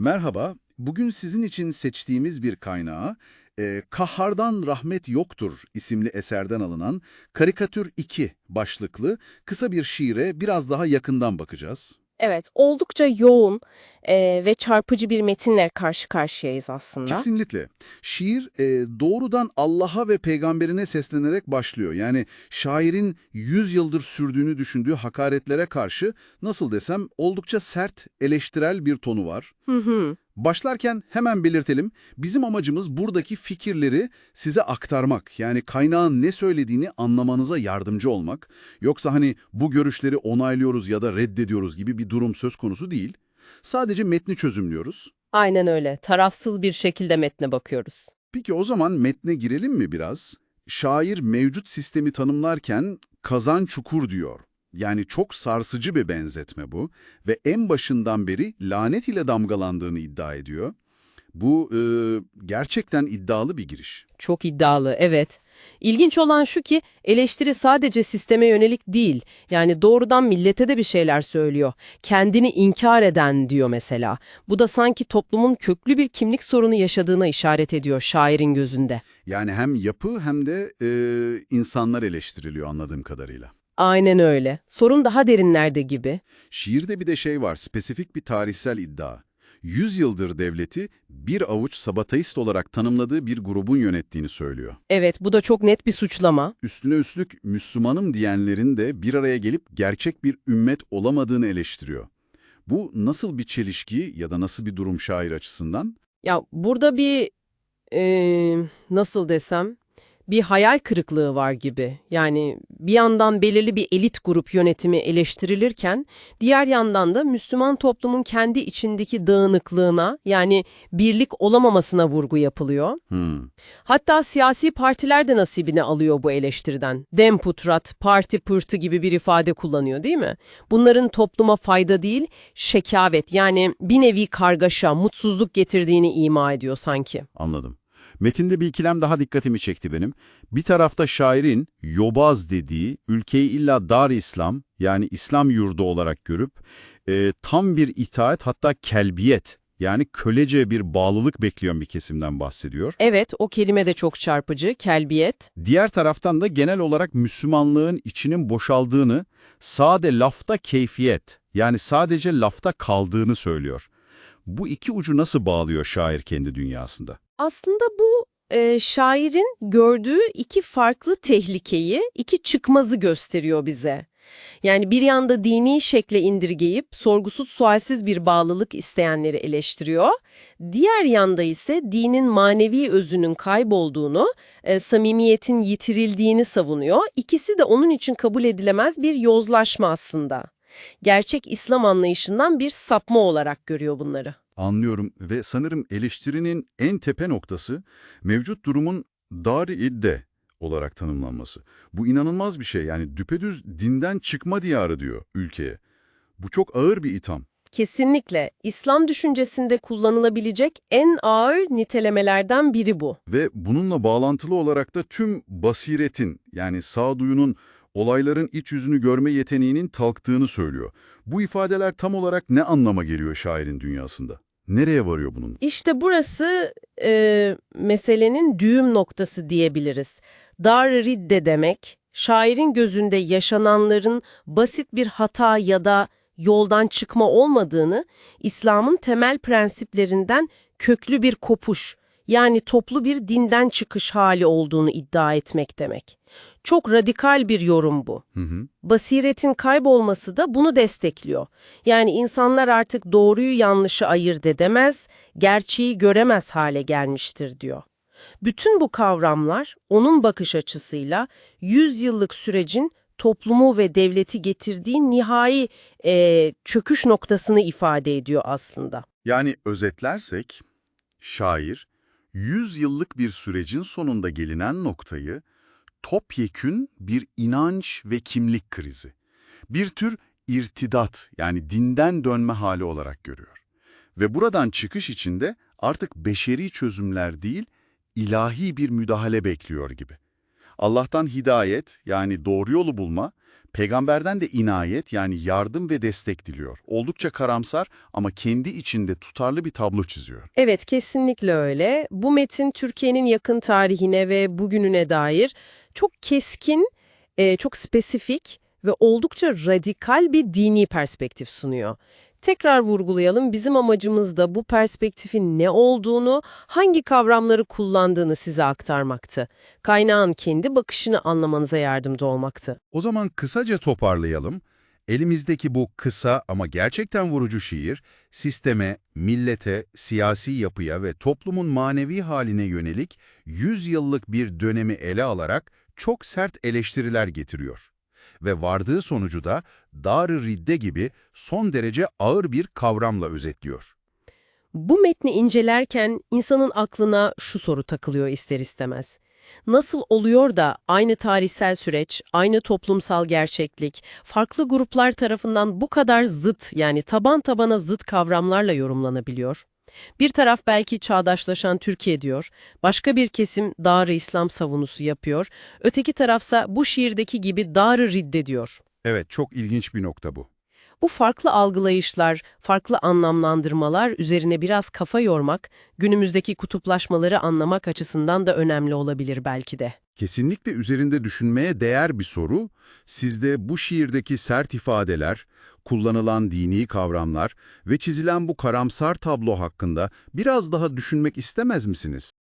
Merhaba, bugün sizin için seçtiğimiz bir kaynağı, e, Kahhardan Rahmet Yoktur isimli eserden alınan Karikatür 2 başlıklı kısa bir şiire biraz daha yakından bakacağız. Evet, oldukça yoğun eee, ve çarpıcı bir metinle karşı karşıyayız aslında. Kesinlikle. Şiir e, doğrudan Allah'a ve peygamberine seslenerek başlıyor. Yani şairin 100 yıldır sürdüğünü düşündüğü hakaretlere karşı nasıl desem oldukça sert, eleştirel bir tonu var. Hı hı. Başlarken hemen belirtelim, bizim amacımız buradaki fikirleri size aktarmak. Yani kaynağın ne söylediğini anlamanıza yardımcı olmak. Yoksa hani bu görüşleri onaylıyoruz ya da reddediyoruz gibi bir durum söz konusu değil. Sadece metni çözümlüyoruz. Aynen öyle. Tarafsız bir şekilde metne bakıyoruz. Peki o zaman metne girelim mi biraz? Şair mevcut sistemi tanımlarken kazan çukur diyor. Yani çok sarsıcı bir benzetme bu ve en başından beri lanet ile damgalandığını iddia ediyor. Bu e, gerçekten iddialı bir giriş. Çok iddialı, evet. İlginç olan şu ki eleştiri sadece sisteme yönelik değil. Yani doğrudan millete de bir şeyler söylüyor. Kendini inkar eden diyor mesela. Bu da sanki toplumun köklü bir kimlik sorunu yaşadığına işaret ediyor şairin gözünde. Yani hem yapı hem de e, insanlar eleştiriliyor anladığım kadarıyla. Aynen öyle. Sorun daha derinlerde gibi. Şiirde bir de şey var, spesifik bir tarihsel iddia. Yüz yıldır devleti bir avuç sabataist olarak tanımladığı bir grubun yönettiğini söylüyor. Evet, bu da çok net bir suçlama. Üstüne üstlük Müslümanım diyenlerin de bir araya gelip gerçek bir ümmet olamadığını eleştiriyor. Bu nasıl bir çelişki ya da nasıl bir durum şair açısından? Ya burada bir eee, nasıl desem bir hayal kırıklığı var gibi. Yani bir yandan belirli bir elit grup yönetimi eleştirilirken diğer yandan da Müslüman toplumun kendi içindeki dağınıklığına yani birlik olamamasına vurgu yapılıyor. Hmm, Hatta siyasi partiler de nasibini alıyor bu eleştiriden. Dem putrat, parti pırtı gibi bir ifade kullanıyor değil mi? Bunların topluma fayda değil, şekavet yani bir nevi kargaşa, mutsuzluk getirdiğini ima ediyor sanki. anladım. Metinde bir ikilem daha dikkatimi çekti benim. Bir tarafta şairin yobaz dediği ülkeyi illa dar İslam yani İslam yurdu olarak görüp e, tam bir itaat hatta kelbiyet yani kölece bir bağlılık bekleyen bir kesimden bahsediyor. Evet, o kelime de çok çarpıcı, kelbiyet. Diğer taraftan da genel olarak Müslümanlığın içinin boşaldığını, sade lafta keyfiyet yani sadece lafta kaldığını söylüyor. Bu iki ucu nasıl bağlıyor şair kendi dünyasında? Aslında bu e, şairin gördüğü iki farklı tehlikeyi, iki çıkmazı gösteriyor bize. Yani bir yanda dini şekle indirgeyip sorgusuz sualsiz bir bağlılık isteyenleri eleştiriyor. Diğer yanda ise dinin manevi özünün kaybolduğunu, e, samimiyetin yitirildiğini savunuyor. İkisi de onun için kabul edilemez bir yozlaşma aslında. Gerçek İslam anlayışından bir sapma olarak görüyor bunları. Anlıyorum ve sanırım eleştirinin en tepe noktası mevcut durumun dar idde olarak tanımlanması. Bu inanılmaz bir şey yani düpedüz dinden çıkma diyarı diyor ülkeye. Bu çok ağır bir itham. Kesinlikle İslam düşüncesinde kullanılabilecek en ağır nitelemelerden biri bu. Ve bununla bağlantılı olarak da tüm basiretin yani sağduyunun olayların iç yüzünü görme yeteneğinin talktığını söylüyor. Bu ifadeler tam olarak ne anlama geliyor şairin dünyasında? Nereye varıyor bunun? İşte burası e, meselenin düğüm noktası diyebiliriz. Dar ridde demek, şairin gözünde yaşananların basit bir hata ya da yoldan çıkma olmadığını, İslam'ın temel prensiplerinden köklü bir kopuş, yani toplu bir dinden çıkış hali olduğunu iddia etmek demek. Çok radikal bir yorum bu. Hı hı. Basiretin kaybolması da bunu destekliyor. Yani insanlar artık doğruyu yanlışı ayırt edemez, gerçeği göremez hale gelmiştir diyor. Bütün bu kavramlar onun bakış açısıyla 100 yıllık sürecin toplumu ve devleti getirdiği nihai eee, çöküş noktasını ifade ediyor aslında. Yani özetlersek, şair, 100 yıllık bir sürecin sonunda gelinen noktayı topyekün bir inanç ve kimlik krizi, bir tür irtidat yani dinden dönme hali olarak görüyor. Ve buradan çıkış içinde artık beşeri çözümler değil, ilahi bir müdahale bekliyor gibi. Allah'tan hidayet yani doğru yolu bulma, peygamberden de inayet yani yardım ve destek diliyor. Oldukça karamsar ama kendi içinde tutarlı bir tablo çiziyor. Evet, kesinlikle öyle. Bu metin Türkiye'nin yakın tarihine ve bugününe dair çok keskin, e, çok spesifik ve oldukça radikal bir dini perspektif sunuyor. Tekrar vurgulayalım, bizim amacımız da bu perspektifin ne olduğunu, hangi kavramları kullandığını size aktarmaktı. Kaynağın kendi bakışını anlamanıza yardımcı olmaktı. O zaman kısaca toparlayalım. Elimizdeki bu kısa ama gerçekten vurucu şiir, sisteme, millete, siyasi yapıya ve toplumun manevi haline yönelik 100 yıllık bir dönemi ele alarak çok sert eleştiriler getiriyor. Ve vardığı sonucu da dar-ı ridde gibi son derece ağır bir kavramla özetliyor. Bu metni incelerken insanın aklına şu soru takılıyor ister istemez. Nasıl oluyor da aynı tarihsel süreç, aynı toplumsal gerçeklik, farklı gruplar tarafından bu kadar zıt yani taban tabana zıt kavramlarla yorumlanabiliyor? Bir taraf belki çağdaşlaşan Türkiye diyor, başka bir kesim Dar-ı İslam savunusu yapıyor, öteki tarafsa bu şiirdeki gibi Dar-ı Ridde diyor. Evet, çok ilginç bir nokta bu. Bu farklı algılayışlar, farklı anlamlandırmalar üzerine biraz kafa yormak, günümüzdeki kutuplaşmaları anlamak açısından da önemli olabilir belki de. Kesinlikle üzerinde düşünmeye değer bir soru. Sizde bu şiirdeki sert ifadeler, kullanılan dini kavramlar ve çizilen bu karamsar tablo hakkında biraz daha düşünmek istemez misiniz?